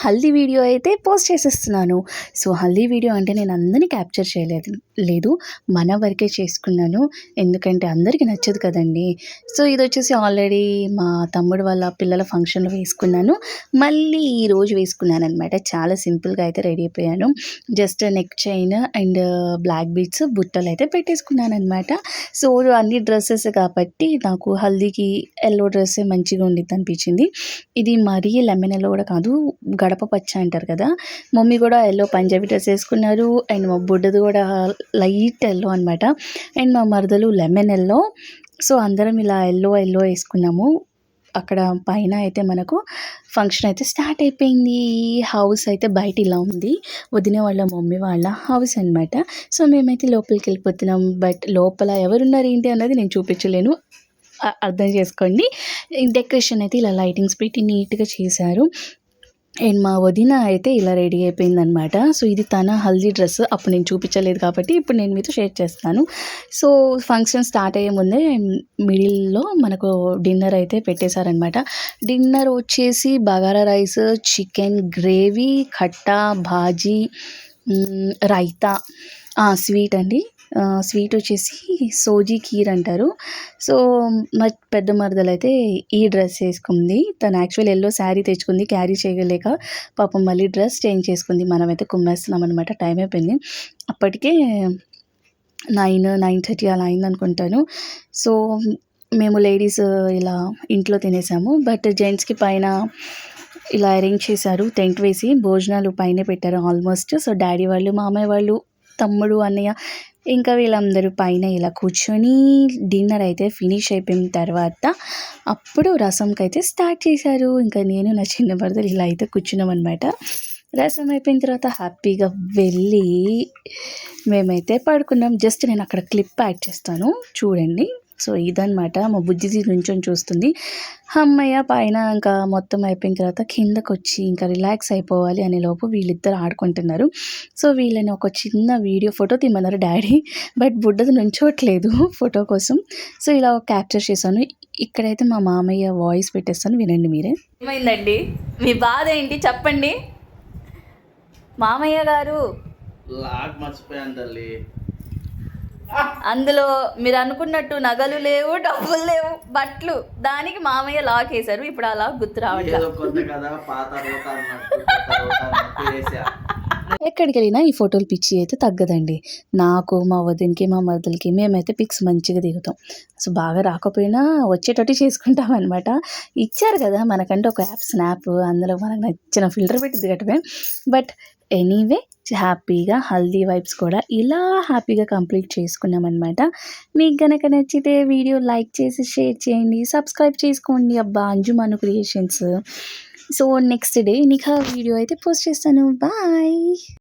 Haldi video అయితే post చేసేస్తున్నాను. So haldi video అంటే నేను అందరినీ క్యాప్చర్ చేయలేదు లేదు మన వరకే చేసుకున్నాను. ఎందుకంటే అందరికీ నచ్చదు కదండి. సో ఇది వచ్చేసి ఆల్రెడీ మా తమ్ముడు వాళ్ళ పిల్లల ఫంక్షన్లో వేసుకున్నాను. మళ్ళీ ఈరోజు వేసుకున్నాను అనమాట చాలా సింపుల్గా అయితే రెడీ అయిపోయాను. Just neck chain and black beads బుట్టలు అయితే పెట్టేసుకున్నాను అనమాట సో అన్ని డ్రెస్సెస్ కాబట్టి నాకు హల్దీకి ఎల్లో డ్రెస్సే మంచిగా ఉండిద్ది అనిపించింది ఇది మరీ లెమన్ ఎల్లో కూడా కాదు గడప పచ్చ అంటారు కదా. మమ్మీ కూడా ఎల్లో పంజాబీ డ్రెస్ వేసుకున్నారు. అండ్ మా బుడ్డది కూడా లైట్ ఎల్లో అనమాట అండ్ మా మరదలు లెమన్ ఎల్లో సో అందరం ఇలా ఎల్లో ఎల్లో వేసుకున్నాము. అక్కడ పైన అయితే మనకు ఫంక్షన్ అయితే స్టార్ట్ అయిపోయింది. హౌస్ అయితే బయట ఇలా ఉంది. వదిన వాళ్ళ మమ్మీ వాళ్ళ హౌస్ అనమాట సో మేమైతే లోపలికి వెళ్ళిపోతున్నాం. బట్ లోపల ఎవరున్నారు ఏంటి అన్నది నేను చూపించలేను. అర్థం చేసుకోండి. డెకరేషన్ అయితే ఇలా లైటింగ్స్ పెట్టి నీట్గా చేశారు. అండ్ మా వదిన అయితే ఇలా రెడీ అయిపోయిందనమాట సో ఇది తన హల్దీ డ్రెస్. అప్పుడు నేను చూపించలేదు కాబట్టి ఇప్పుడు నేను మీతో షేర్ చేస్తాను. సో ఫంక్షన్ స్టార్ట్ అయ్యే ముందే మిడిల్లో మనకు డిన్నర్ అయితే పెట్టేశారనమాట డిన్నర్ వచ్చేసి bagara rice chicken gravy khatta bhaji raita. Sweet అండి. స్వీట్ వచ్చేసి సోజీ కీర్ అంటారు. సో మా పెద్ద మరదలు అయితే ఈ డ్రెస్ వేసుకుంది. తను యాక్చువల్ ఎల్లో శారీ తెచ్చుకుంది క్యారీ చేయలేక పాపం మళ్ళీ డ్రెస్ చేంజ్ చేసుకుంది. మనమైతే కుమ్మేస్తున్నాం అనమాట టైం అయిపోయింది. అప్పటికే నైన్ నైన్ థర్టీ అలా అయింది అనుకుంటాను. సో మేము లేడీస్ ఇలా ఇంట్లో తినేసాము. బట్ జెంట్స్కి పైన ఇలా అరేంజ్ చేశారు టెంట్ వేసి భోజనాలు పైన పెట్టారు ఆల్మోస్ట్. సో డాడీ వాళ్ళు మామయ్య వాళ్ళు తమ్ముడు అన్నయ్య ఇంకా వీళ్ళందరూ పైన ఇలా కూర్చొని డిన్నర్ అయితే ఫినిష్ అయిపోయిన తర్వాత అప్పుడు రసంకి అయితే స్టార్ట్ చేశారు. ఇంకా నేను నా చిన్న భర్తలు ఇలా అయితే కూర్చున్నాం అనమాట రసం అయిపోయిన తర్వాత హ్యాపీగా వెళ్ళి మేమైతే పడుకున్నాం. జస్ట్ నేను అక్కడ క్లిప్ యాడ్ చేస్తాను. చూడండి. సో ఇదనమాట మా బుజ్జిది నుంచొని చూస్తుంది. అమ్మయ్య పైన ఇంకా మొత్తం అయిపోయిన తర్వాత కిందకు వచ్చి ఇంకా రిలాక్స్ అయిపోవాలి అనే లోపు వీళ్ళిద్దరు ఆడుకుంటున్నారు. సో వీళ్ళని ఒక చిన్న వీడియో ఫోటో తీయమన్నారు డాడీ. బట్ బుడ్డది నుంచోట్లేదు ఫోటో కోసం. సో ఇలా క్యాప్చర్ చేశాను. ఇక్కడైతే మా మామయ్య వాయిస్ పెట్టేస్తాను వినండి మీరే. ఏమైందండి? మీ బాధ ఏంటి? చెప్పండి. మామయ్య గారు. లాక్ మర్చిపోయాను తల్లి. అందులో మీరు అనుకున్నట్టు నగలు లేవు డబ్బులు లేవు బట్టలు. దానికి మామయ్య లాక్ వేశారు. ఇప్పుడు ఆ లాక్ గుర్తు రావట్లేదు ఎక్కడికి వెళ్ళినా ఈ ఫోటోలు పిచ్చి అయితే తగ్గదండి. నాకు మా వదినకి మా మరదలకి మేమైతే పిక్స్ మంచిగా దిగుతాం. సో బాగా రాకపోయినా వచ్చేటట్టు చేసుకుంటాం అనమాట ఇచ్చారు కదా మనకంటే ఒక యాప్ స్నాప్ అందులో మనకు నచ్చిన ఫిల్టర్ పెట్టి దిగటమే బట్ ఎనీవే హ్యాపీగా హల్దీ వైబ్స్ కూడా ఇలా హ్యాపీగా కంప్లీట్ చేసుకున్నాం అనమాట మీకు గనక నచ్చితే వీడియో లైక్ చేసి షేర్ చేయండి. సబ్స్క్రైబ్ చేసుకోండి. అబ్బా అంజుమాను creations so next day nikah video అయితే పోస్ట్ చేస్తాను. బాయ్